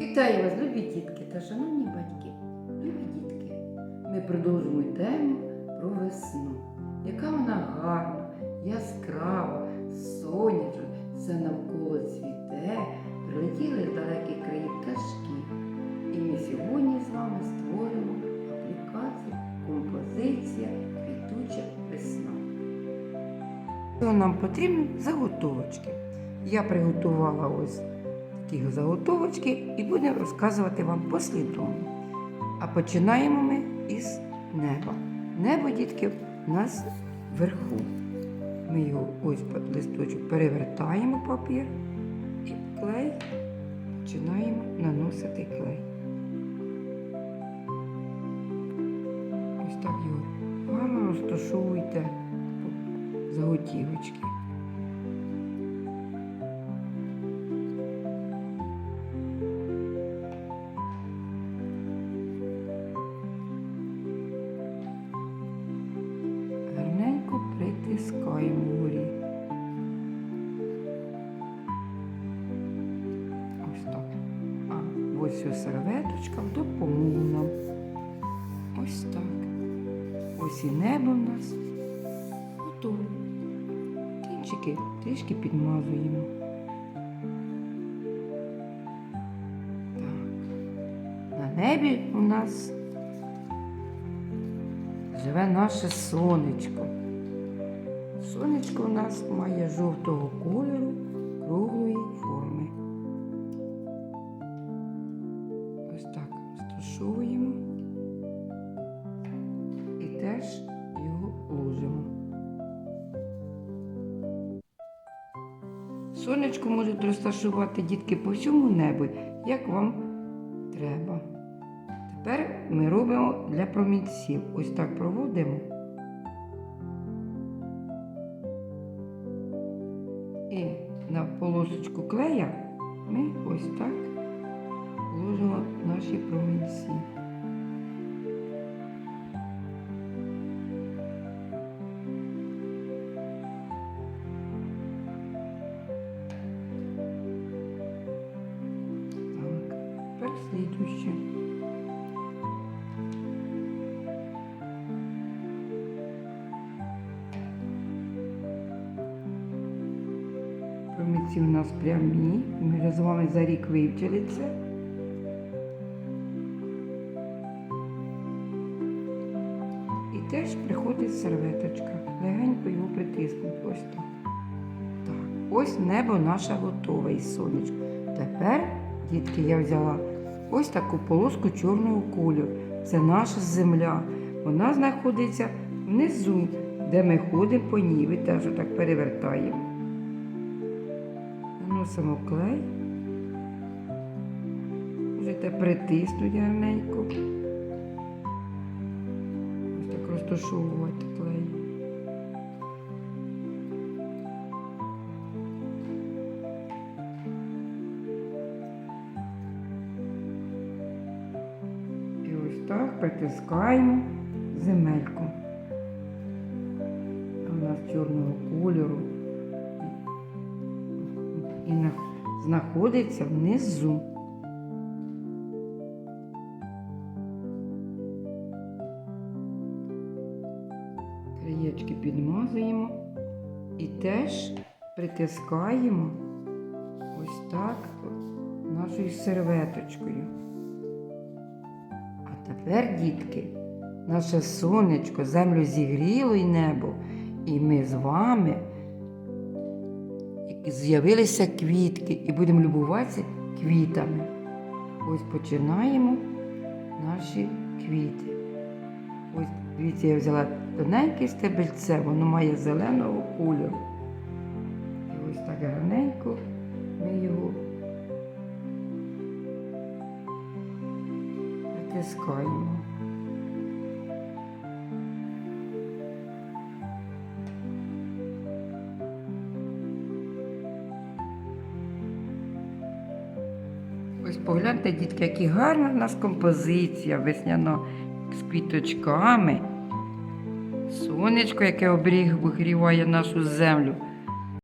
Вітаю вас, любі дітки та шановні батьки. Любі дітки, ми продовжуємо тему про весну. Яка вона гарна, яскрава, сонячна, все навколо цвіте, прилетіли з далеких країв пташки. І ми сьогодні з вами створимо аплікацію композиція квітуча весна. Що нам потрібні заготовочки. Я приготувала ось такі заготовочки і будемо розказувати вам послідовно. А починаємо ми із неба. Небо, дітки, у нас вверху. Ми його ось під листочок перевертаємо папір і клей починаємо наносити клей. Ось так його гарно розташовуйте заготівочки. Ось ця серветочка в допомогу нам. Ось так. Ось і небо в нас готове. Кінчики трішки підмазуємо. Так. На небі у нас живе наше сонечко. Сонечко у нас має жовтого кольору круглої форми. Розташовуємо і теж його ложимо. Сонечко можуть розташувати дітки по всьому небу, як вам треба. Тепер ми робимо для промінців. Ось так проводимо. І на полосочку клея ми ось так ложимо наші промінці. Так, слідуще. Промиці у нас прямі. Ми з вами за рік вивчили це. Теж приходить серветочка. Легенько його притиснути. Ось так. Так, ось небо наше готове із сонечко. Тепер, дітки, я взяла ось таку полоску чорного кольору. Це наша земля. Вона знаходиться внизу, де ми ходимо по ній. Ви теж так перевертаємо. Наносимо клей. Можете притиснути гарненько. Розташовувати клей. І ось так притискаємо земельку. У нас чорного кольору і знаходиться внизу. Краєчки підмазуємо і теж притискаємо ось так нашою серветочкою. А тепер, дітки, наше сонечко землю зігріло і небо, і ми з вами з'явилися квітки і будемо любуватися квітами. Ось починаємо наші квіти. Ось дивіться, я взяла тоненьке стебельце, воно має зеленого кольору. І ось так гарненько ми його притискаємо. Ось погляньте, дітки, які гарна в нас композиція весняна з квіточками. Сонечко, яке оберігає нашу землю.